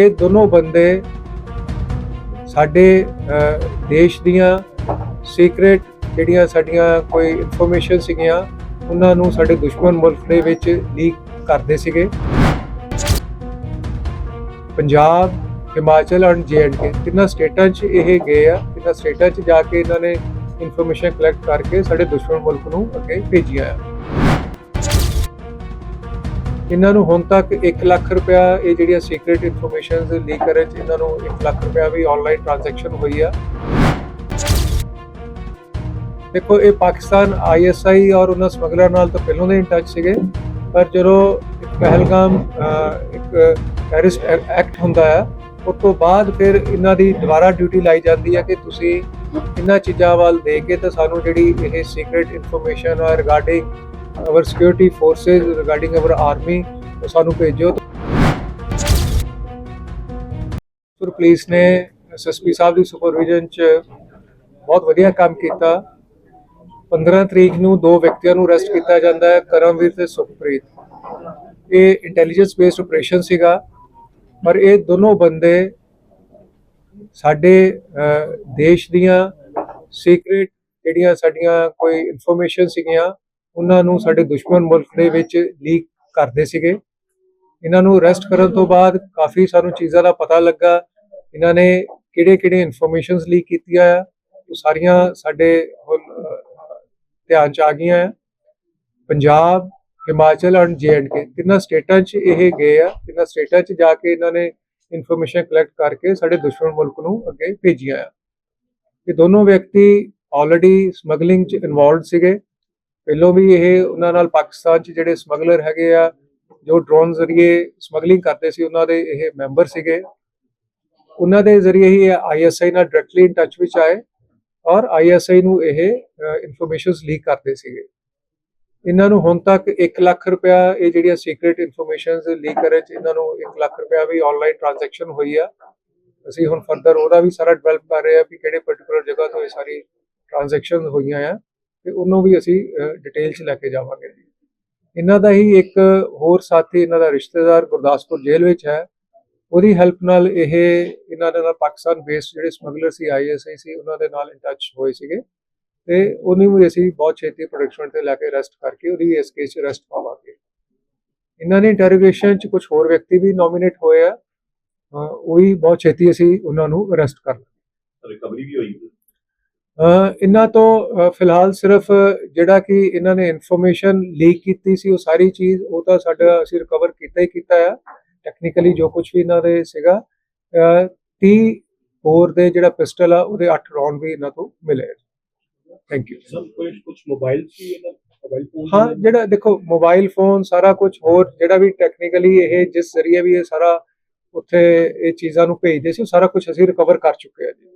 ਇਹ ਦੋਨੋਂ ਬੰਦੇ ਸਾਡੇ ਦੇਸ਼ ਦੀਆਂ ਸੀਕ੍ਰੇਟ ਜਿਹੜੀਆਂ ਸਾਡੀਆਂ ਕੋਈ ਇਨਫੋਰਮੇਸ਼ਨ ਸੀਗੀਆਂ, ਉਹਨਾਂ ਨੂੰ ਸਾਡੇ ਦੁਸ਼ਮਣ ਮੁਲਕ ਦੇ ਵਿੱਚ ਲੀਕ ਕਰਦੇ ਸੀਗੇ। ਪੰਜਾਬ, ਹਿਮਾਚਲ ਅਤੇ ਜੇਐਂਡਕੇ ਤਿੰਨਾਂ ਸਟੇਟਾਂ 'ਚ ਇਹ ਗਏ ਆ, ਤਿੰਨਾਂ ਸਟੇਟਾਂ 'ਚ ਜਾ ਕੇ ਇਹਨਾਂ ਨੇ ਇਨਫੋਰਮੇਸ਼ਨ ਕਲੈਕਟ ਕਰਕੇ ਸਾਡੇ ਦੁਸ਼ਮਣ ਮੁਲਕ ਨੂੰ ਅੱਗੇ ਭੇਜੀਆਂ ਆ। ਇਹਨਾਂ ਨੂੰ ਹੁਣ ਤੱਕ 1 ਲੱਖ ਰੁਪਇਆ ਇਹ ਜਿਹੜੀਆਂ ਸੀਕ੍ਰੀਟ ਇਨਫੋਰਮੇਸ਼ਨਸ ਲੀਕ ਕਰਨ ਚ ਇਹਨਾਂ ਨੂੰ 1 ਲੱਖ ਰੁਪਇਆ ਵੀ ਆਨਲਾਈਨ ਟ੍ਰਾਂਜੈਕਸ਼ਨ ਹੋਈ ਆ। ਦੇਖੋ ਇਹ ਪਾਕਿਸਤਾਨ ਆਈਐਸਆਈ ਔਰ ਉਹਨਾਂ ਸਮਗਲਰ ਨਾਲ ਤਾਂ ਪਹਿਲਾਂ ਦੇ ਇਨ ਟੱਚ ਸੀਗੇ ਪਰ ਜਦੋਂ ਪਹਿਲਗਾਮ ਅਹ, ਇੱਕ ਟੈਰਰਿਸਟ ਐਕਟ ਹੁੰਦਾ ਆ ਉਸ ਤੋਂ ਬਾਅਦ ਫਿਰ ਇਹਨਾਂ ਦੀ ਦੁਬਾਰਾ ਡਿਊਟੀ ਲਾਈ ਜਾਂਦੀ ਹੈ ਕਿ ਤੁਸੀਂ ਇਹਨਾਂ ਚੀਜ਼ਾਂ ਵੱਲ ਦੇ ਕੇ ਤਾਂ ਸਾਨੂੰ ਜਿਹੜੀ ਇਹ ਸੀਕ੍ਰੀਟ ਇਨਫੋਰਮੇਸ਼ਨ ਆ regarding our security forces regarding our army, ਉਹ ਸਾਨੂੰ ਭੇਜੋ ਸੁਰ ਪੁਲਿਸ ਨੇ ਐਸਐਸਪੀ ਸਾਹਿਬ ਦੀ ਸੁਪਰਵਿਜ਼ਨ ਚ ਬਹੁਤ ਵਧੀਆ ਕੰਮ ਕੀਤਾ। 15 ਤਰੀਕ ਨੂੰ ਦੋ ਵਿਅਕਤੀਆਂ ਨੂੰ ਅਰੈਸਟ ਕੀਤਾ ਜਾਂਦਾ ਹੈ, ਕਰਮਵੀਰ ਤੇ ਸੁਖਪ੍ਰੀਤ। ਇਹ ਇੰਟੈਲੀਜੈਂਸ ਬੇਸਡ ਆਪਰੇਸ਼ਨ ਸੀਗਾ, ਪਰ ਇਹ ਦੋਨੋਂ ਬੰਦੇ ਸਾਡੇ ਦੇਸ਼ ਦੀਆਂ ਸੀਕ੍ਰੀਟ ਜਿਹੜੀਆਂ ਸਾਡੀਆਂ ਕੋਈ ਇਨਫੋਰਮੇਸ਼ਨ ਸੀਗੀਆਂ ਉਹਨਾਂ ਨੂੰ ਸਾਡੇ ਦੁਸ਼ਮਣ ਮੁਲਕ ਦੇ ਵਿੱਚ ਲੀਕ ਕਰਦੇ ਸੀਗੇ। ਇਹਨਾਂ ਨੂੰ ਅਰੈਸਟ ਕਰਨ ਤੋਂ ਬਾਅਦ ਕਾਫੀ ਸਾਨੂੰ ਚੀਜ਼ਾਂ ਦਾ ਪਤਾ ਲੱਗਾ। ਇਹਨਾਂ ਨੇ ਕਿਹੜੇ-ਕਿਹੜੇ ਇਨਫੋਰਮੇਸ਼ਨਸ ਲੀਕ ਕੀਤੀਆਂ ਆ, ਉਹ ਸਾਰੀਆਂ ਸਾਡੇ ਧਿਆਨ ਚ ਆ ਗਈਆਂ ਆ। ਪੰਜਾਬ, ਹਿਮਾਚਲ ਐਂਡ ਜੇਐਂਡਕੇ ਤਿੰਨਾਂ ਸਟੇਟਾਂ 'ਚ ਇਹ ਗਏ ਆ। ਤਿੰਨਾਂ ਸਟੇਟਾਂ 'ਚ ਜਾ ਕੇ ਇਹਨਾਂ ਨੇ ਇਨਫੋਰਮੇਸ਼ਨ ਕਲੈਕਟ ਕਰਕੇ ਸਾਡੇ ਦੁਸ਼ਮਣ ਮੁਲਕ ਨੂੰ ਅੱਗੇ ਭੇਜੀਆਂ ਆ। ਇਹ ਦੋਨੋਂ ਵਿਅਕਤੀ ਆਲਰੇਡੀ ਸਮਗਲਿੰਗ 'ਚ ਇਨਵੋਲਵਡ ਸੀਗੇ। ਪਹਿਲੋਂ ਵੀ ਇਹ ਉਹਨਾਂ ਨਾਲ ਪਾਕਿਸਤਾਨ 'ਚ ਜਿਹੜੇ ਸਮਗਲਰ ਹੈਗੇ ਆ, ਜੋ ਡਰੋਨ ਜ਼ਰੀਏ ਸਮਗਲਿੰਗ ਕਰਦੇ ਸੀ, ਉਹਨਾਂ ਦੇ ਇਹ ਮੈਂਬਰ ਸੀਗੇ। ਉਹਨਾਂ ਦੇ ਜ਼ਰੀਏ ਹੀ ਆਈਐਸਆਈ ਨਾਲ ਡਾਇਰੈਕਟਲੀ ਇਨ ਟੱਚ ਵਿੱਚ ਆਏ ਔਰ ਆਈਐਸਆਈ ਨੂੰ ਇਹ ਇਨਫੋਰਮੇਸ਼ਨਸ ਲੀਕ ਕਰਦੇ ਸੀਗੇ। ਇਹਨਾਂ ਨੂੰ ਹੁਣ ਤੱਕ 1 ਲੱਖ ਰੁਪਇਆ ਇਹ ਜਿਹੜੀਆਂ ਸੀਕ੍ਰੀਟ ਇਨਫੋਰਮੇਸ਼ਨਸ ਲੀਕ ਕਰਨ ਚ ਇਹਨਾਂ ਨੂੰ 1 ਲੱਖ ਰੁਪਇਆ ਵੀ ਆਨਲਾਈਨ ਟ੍ਰਾਂਜੈਕਸ਼ਨ ਹੋਈ ਆ। ਅਸੀਂ ਹੁਣ ਫਰਦਰ ਉਹਦਾ ਵੀ ਸਾਰਾ ਡਿਵੈਲਪ ਕਰ ਰਹੇ ਆ ਕਿ ਕਿਹੜੇ ਪਾਰਟਿਕੂਲਰ ਜਗ੍ਹਾ ਤੋਂ ਇਹ ਸਾਰੀ ਟ੍ਰਾਂਜੈਕਸ਼ਨ ਹੋਈਆਂ ਆ। ਤੇ ਉਹਨੂੰ ਵੀ ਅਸੀਂ ਡਿਟੇਲ ਚ ਲੈ ਕੇ ਜਾਵਾਂਗੇ ਇਹਨਾਂ ਦਾ ਹੀ ਇੱਕ ਹੋਰ ਸਾਥੀ, ਇਹਨਾਂ ਦਾ ਰਿਸ਼ਤੇਦਾਰ ਗੁਰਦਾਸਪੁਰ ਜੇਲ੍ਹ ਵਿੱਚ ਹੈ। ਉਹਦੀ ਹੈਲਪ ਨਾਲ ਇਹ, ਇਹਨਾਂ ਦੇ ਨਾਲ ਪਾਕਿਸਤਾਨ ਬੇਸਡ ਜਿਹੜੇ ਸਮਗਲਰ ਸੀ ਆਈਐਸਆਈ ਸੀ, ਉਹਨਾਂ ਦੇ ਨਾਲ ਇਨ ਟੱਚ ਹੋਏ ਸੀਗੇ। ਤੇ ਉਹਨੂੰ ਵੀ ਅਸੀਂ ਬਹੁਤ ਛੇਤੀ ਪ੍ਰੋਡਕਸ਼ਨ ਤੇ ਲੈ ਕੇ ਅਰੈਸਟ ਕਰਕੇ ਉਹਦੀ ਇਸ ਕੇਸ 'ਚ ਰੈਸਟ ਪਾਵਾਂਗੇ। ਇਹਨਾਂ ਨੇ ਇੰਟਰੋਗੇਸ਼ਨ 'ਚ ਕੁਝ ਹੋਰ ਵਿਅਕਤੀ ਵੀ ਨੋਮੀਨੇਟ ਹੋਏ ਆ। ਉਹ ਵੀ ਬਹੁਤ ਛੇਤੀ ਅਸੀਂ ਉਹਨਾਂ ਨੂੰ ਅਰੈਸਟ ਕਰ ਲਾਂਗੇ। ਰਿਕਵਰੀ ਵੀ ਹੋਈ। ਇਹਨਾਂ ਤੋਂ ਫਿਲਹਾਲ ਸਿਰਫ ਜਿਹੜਾ ਕਿ ਇਹਨਾਂ ਨੇ ਇਨਫੋਰਮੇਸ਼ਨ ਲੀਕ ਕੀਤੀ ਸੀ ਉਹ ਸਾਰੀ ਚੀਜ਼ ਉਹ ਤਾਂ ਸਾਡਾ ਅਸੀਂ ਰਿਕਵਰ ਕੀਤਾ ਹੀ ਕੀਤਾ ਆ। ਟੈਕਨੀਕਲੀ ਜੋ ਕੁਝ ਵੀ ਇਹਨਾਂ ਦੇ ਸੀਗਾ ਅਹ 30 ਹੋਰ ਦੇ ਜਿਹੜਾ ਪਿਸਟਲ ਆ ਉਹਦੇ 8 ਰੌਂਡ ਵੀ ਇਹਨਾਂ ਤੋਂ ਮਿਲੇ ਥੈਂਕ ਯੂ ਸਭ ਕੁਝ ਕੁਝ ਮੋਬਾਈਲ ਸੀ ਇਹਨਾਂ ਮੋਬਾਈਲ ਫੋਨ ਹਾਂ ਜਿਹੜਾ ਦੇਖੋ ਮੋਬਾਈਲ ਫੋਨ ਸਾਰਾ ਕੁਝ ਹੋਰ ਜਿਹੜਾ ਵੀ ਟੈਕਨੀਕਲੀ ਇਹ ਜਿਸ ਜ਼ਰੀਏ ਵੀ ਇਹ ਸਾਰਾ ਉੱਥੇ ਇਹ ਚੀਜ਼ਾਂ ਨੂੰ ਭੇਜਦੇ ਸੀ ਉਹ ਸਾਰਾ ਕੁਝ ਅਸੀਂ ਰਿਕਵਰ ਕਰ ਚੁੱਕੇ ਹਾਂ ਜੀ।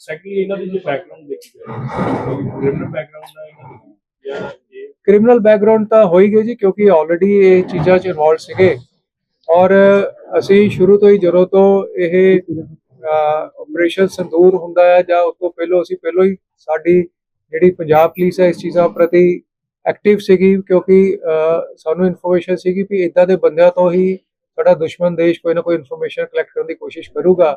ਸੈਕੰਡਲੀ ਇਹਨਾਂ ਦੀ ਜੋ ਬੈਕਗ੍ਰਾਉਂਡ ਦੇਖੀ ਜਾਏ ਕ੍ਰਿਮੀਨਲ ਬੈਕਗ੍ਰਾਉਂਡ ਹੈ ਇਹਨਾਂ ਦੀ ਜਾਂ ਇਹ ਕ੍ਰਿਮੀਨਲ ਬੈਕਗ੍ਰਾਉਂਡ ਤਾਂ ਹੋ ਹੀ ਗਈ ਜੀ, ਕਿਉਂਕਿ ਆਲਰੇਡੀ ਇਹ ਚੀਜ਼ਾਂ 'ਚ ਇਨਵੋਲਡ ਸੀਗੇ। ਔਰ ਅਸੀਂ ਸ਼ੁਰੂ ਤੋਂ ਹੀ ਜਦੋਂ ਤੋਂ ਇਹ ਆਪਰੇਸ਼ਨ ਸੰਦੂਰ ਹੁੰਦਾ ਹੈ ਜਾਂ ਉਸ ਤੋਂ ਪਹਿਲਾਂ ਅਸੀਂ ਪਹਿਲਾਂ ਹੀ ਸਾਡੀ ਜਿਹੜੀ ਪੰਜਾਬ ਪੁਲਿਸ ਹੈ, ਇਸ ਚੀਜ਼ਾਂ ਪ੍ਰਤੀ ਐਕਟਿਵ ਸੀਗੀ, ਕਿਉਂਕਿ ਸਾਨੂੰ ਇਨਫੋਰਮੇਸ਼ਨ ਸੀਗੀ ਵੀ ਇਦਾਂ ਦੇ ਬੰਦਿਆਂ ਤੋਂ ਹੀ ਸਾਡਾ ਦੁਸ਼ਮਣ ਦੇਸ਼ ਕੋਈ ਨਾ ਕੋਈ ਇਨਫੋਰਮੇਸ਼ਨ ਕਲੈਕਟ ਕਰਨ ਦੀ ਕੋਸ਼ਿਸ਼ ਕਰੂਗਾ।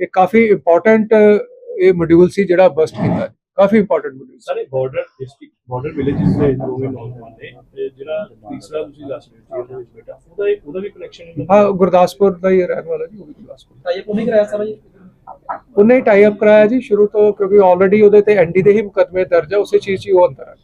ਇਹ ਕਾਫੀ ਇੰਪੋਰਟੈਂਟ ਇਹ ਮੋਡਿਊਲ ਸੀ ਜਿਹੜਾ ਬਸਟ ਕੀਤਾ ਕਾਫੀ ਇੰਪੋਰਟੈਂਟ ਮੋਡਿਊਲ ਸਾਰੇ ਬਾਰਡਰ ਡਿਸਟ੍ਰਿਕਟ ਬਾਰਡਰ ਵਿਲੇजेस ਦੇ ਦੋਵੇਂ ਨੌਜਵਾਨ ਨੇ ਤੇ ਜਿਹੜਾ ਤੀਸਰਾ ਤੁਸੀਂ ਦੱਸ ਰਹੇ ਹੋ ਉਹਦੇ ਵਿੱਚ ਬੇਟਾ ਉਹਦਾ ਇੱਕ- ਉਹਦਾ ਵੀ ਕਨੈਕਸ਼ਨ ਹਾਂ ਗੁਰਦਾਸਪੁਰ ਦਾ ਹੀ ਰਹਿਣ ਵਾਲਾ ਜੀ ਉਹ ਵੀ ਗੁਰਦਾਸਪੁਰ। ਤਾਂ ਇਹ ਕੋਈ ਕਰਾਇਆ ਸਰ ਜੀ? ਉਹਨੇ ਟਾਈ ਅਪ ਕਰਾਇਆ ਜੀ ਸ਼ੁਰੂ ਤੋਂ ਕਿਉਂਕਿ ਆਲਰੇਡੀ ਉਹਦੇ ਤੇ ਐਨਡੀ ਦੇ ਹੀ ਮੁਕਦਮੇ ਦਰਜ ਹੈ ਉਸੇ ਚੀਜ਼ 'ਚ ਹੀ ਉਹ ਅੰਦਰ ਹੈ